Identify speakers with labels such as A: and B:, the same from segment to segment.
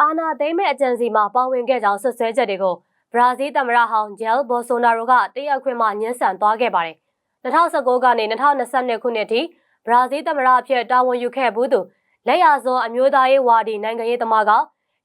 A: အာနာသိမ့်မဲ့အကြံစီမှာပါဝင်ခဲ့ကြောင်းဆွဆွဲချက်တွေကိုဘရာဇီးသမ္မတဟောင်းဂျယ်ဘော်ဆိုနာရိုကတရားခွင်မှာညှင်းဆန်သွားခဲ့ပါတယ်။2019ကနေ2022ခုနှစ်ထိဘရာဇီးသမ္မတအဖြစ်တာဝန်ယူခဲ့ဘူးသူလက်ရစောအမျိုးသားရေးဝါဒီနိုင်ငံရေးသမားက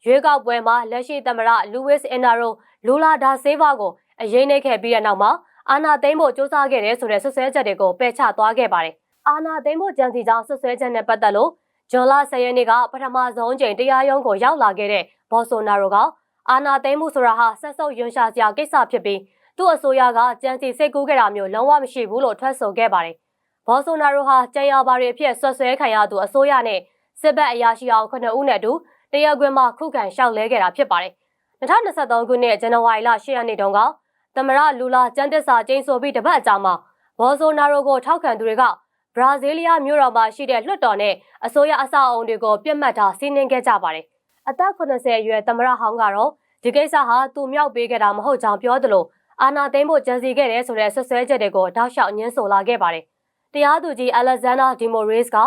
A: ရွေးကောက်ပွဲမှာလက်ရှိသမ္မတလူဝစ်အင်နာရိုလူလာဒါဆေးဗာကိုအရေးနှိပ်ခဲ့ပြီးတဲ့နောက်မှာအာနာသိမ့်ဖို့စ조사ခဲ့တယ်ဆိုတဲ့ဆွဆွဲချက်တွေကိုပယ်ချသွားခဲ့ပါတယ်။အာနာသိမ့်ဖို့ကြံစီကြောင်းဆွဆွဲချက်နဲ့ပတ်သက်လို့ ဂျွန်လာ၁၀ရက်နေ့ကပထမဆုံးချိန်တရားရုံးကိုရောက်လာခဲ့တဲ့ဘော်ဆိုနာရိုကအာနာသိမ့်မှုဆိုတာဟာဆက်ဆုပ်ယွန်ရှာစရာကိစ္စဖြစ်ပြီးသူ့အစိုးရကကြံစီစိတ်ကူးခဲ့တာမျိုးလုံးဝမရှိဘူးလို့ထွက်ဆိုခဲ့ပါတယ်။ဘော်ဆိုနာရိုဟာကြံရပါတွေအဖြစ်ဆွဆွဲခံရသူအစိုးရနဲ့စစ်ဘက်အရာရှိအောင်ခုနှစ်ဦးနဲ့အတူတရားခွင်မှာခုခံရှောက်လဲခဲ့တာဖြစ်ပါတယ်။2023ခုနှစ်ဇန်နဝါရီလ10ရက်နေ့တုန်းကသမရလူလာကျန်းသစ္စာကျင်းဆိုပြီးတပတ်အကြာမှာဘော်ဆိုနာရိုကိုထောက်ခံသူတွေက ဘရာဇီးလီးယားမြို့တော်မှာရှိတဲ့လွှတ်တော်နဲ့အစိုးရအဆောက်အုံတွေကိုပြစ်မှတ်ထားစီးနင်းခဲ့ကြပါတယ်။အသက်80အရွယ်သမရဟောင်းကတော့ဒီကိစ္စဟာသူမြောက်ပေးခဲ့တာမဟုတ်ကြောင်းပြောသလိုအာနာသိမ့်ဖို့ကြံစီခဲ့တယ်ဆိုတဲ့ဆွဆွဲချက်တွေကိုတောက်လျှောက်ညှင်းဆိုလာခဲ့ပါတယ်။တရားသူကြီးအလက်ဇန်နာဒီမိုရေးစ်က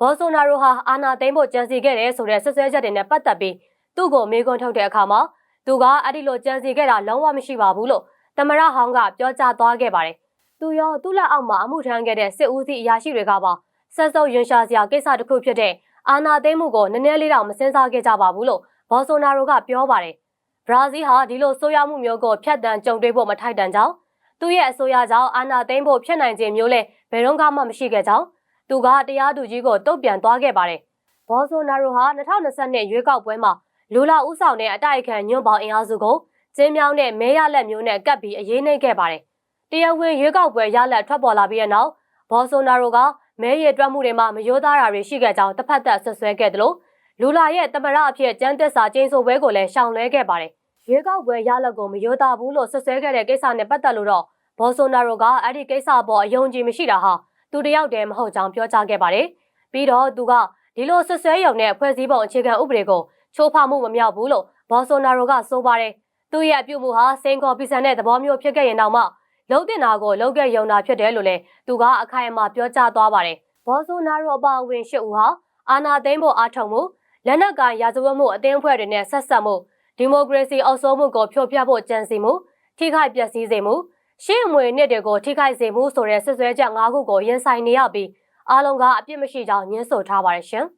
A: ဘော်ဆိုနာရိုဟာအာနာသိမ့်ဖို့ကြံစီခဲ့တယ်ဆိုတဲ့ဆွဆွဲချက်တွေနဲ့ပတ်သက်ပြီးသူ့ကိုမေးခွန်းထုတ်တဲ့အခါမှာသူကအဲ့ဒီလိုကြံစီခဲ့တာလုံးဝမရှိပါဘူးလို့သမရဟောင်းကပြောကြားသွားခဲ့ပါတယ်။ သူရောသူ့လက်အောက်မှာအမှုထမ်းခဲ့တဲ့စစ်ဦးစီးအရာရှိတွေကပါဆက်စုပ်ယွန်ရှာစရာကိစ္စတစ်ခုဖြစ်တဲ့အာနာသိမ့်မှုကိုနည်းနည်းလေးတော့မစင်စားခဲ့ကြပါဘူးလို့ဘော်ဆိုနာရိုကပြောပါတယ်။ဘရာဇီးဟာဒီလိုဆိုးရွားမှုမျိုးကိုဖျက်တမ်းကြုံတွေ့ဖို့မထိုက်တန်ကြောင်းသူ့ရဲ့အဆိုအရကြောင့်အာနာသိမ့်ဖို့ဖြစ်နိုင်ခြင်းမျိုးလဲဘယ်တော့မှမရှိခဲ့ကြောင်းသူကတရားသူကြီးကိုတုတ်ပြန်သွားခဲ့ပါတယ်။ဘော်ဆိုနာရိုဟာ2022ရွေးကောက်ပွဲမှာလူလာဥဆောင်တဲ့အတိုက်အခံညွန့်ပေါင်းအင်အားစုကိုကျင်းမြောင်းတဲ့မဲရလက်မျိုးနဲ့ကပ်ပြီးအရေးနှိပ်ခဲ့ပါတယ်။ တရားဝင်ရွေးကောက်ပွဲရလက်ထွက်ပေါ်လာပြီးတဲ့နောက်ဘော်ဆိုနာရိုကမဲရည်တွက်မှုတွေမှာမရိုးသားတာတွေရှိခဲ့ကြောင်းတစ်ဖက်သက်ဆွဆွဲခဲ့တယ်လို့လူလာရဲ့တမရအဖြစ်ကျန်းသက်စာကျင်းဆိုပွဲကိုလည်းရှောင်လွဲခဲ့ပါတယ်။ရွေးကောက်ပွဲရလက်ကိုမရိုးသားဘူးလို့ဆွဆွဲခဲ့တဲ့ကိစ္စနဲ့ပတ်သက်လို့တော့ဘော်ဆိုနာရိုကအဲ့ဒီကိစ္စပေါ်အယုံကြည်မရှိတာဟာသူတယောက်တည်းမဟုတ်ကြောင်းပြောကြားခဲ့ပါတယ်။ပြီးတော့သူကဒီလိုဆွဆွဲရုံနဲ့ဖွဲ့စည်းပုံအခြေခံဥပဒေကိုချိုးဖောက်မှုမမြောက်ဘူးလို့ဘော်ဆိုနာရိုကဆိုပါတယ်။သူ့ရဲ့အပြုမှုဟာစင်ကော်ပီဆန်တဲ့သဘောမျိုးဖြစ်ခဲ့ရင်တောင်မှ လုံးတင်တာကိုလုံးခဲ့ယုံတာဖြစ်တယ်လို့လည်းသူကအခိုင်အမာပြောကြားသွားပါတယ်။ဘော်ဆိုနာရိုအပါအဝင်ရှစ်ဦးဟာအာနာသိမ့်ဖို့အားထုတ်မှုလက်နက်ကိုင်ရာဇဝတ်မှုအသင်းအဖွဲ့တွေနဲ့ဆက်ဆက်မှုဒီမိုကရေစီအောက်ဆုံးမှုကိုဖျော်ပြဖို့ကြံစီမှုထိခိုက်ပျက်စီးစေမှုရှေ့အမွေနှစ်တွေကိုထိခိုက်စေမှုဆိုတဲ့ဆွဆွဲချက်၅ခုကိုရင်ဆိုင်နေရပြီးအားလုံးကအပြစ်မရှိကြောင်းညှင်းဆိုထားပါတယ်ရှင်။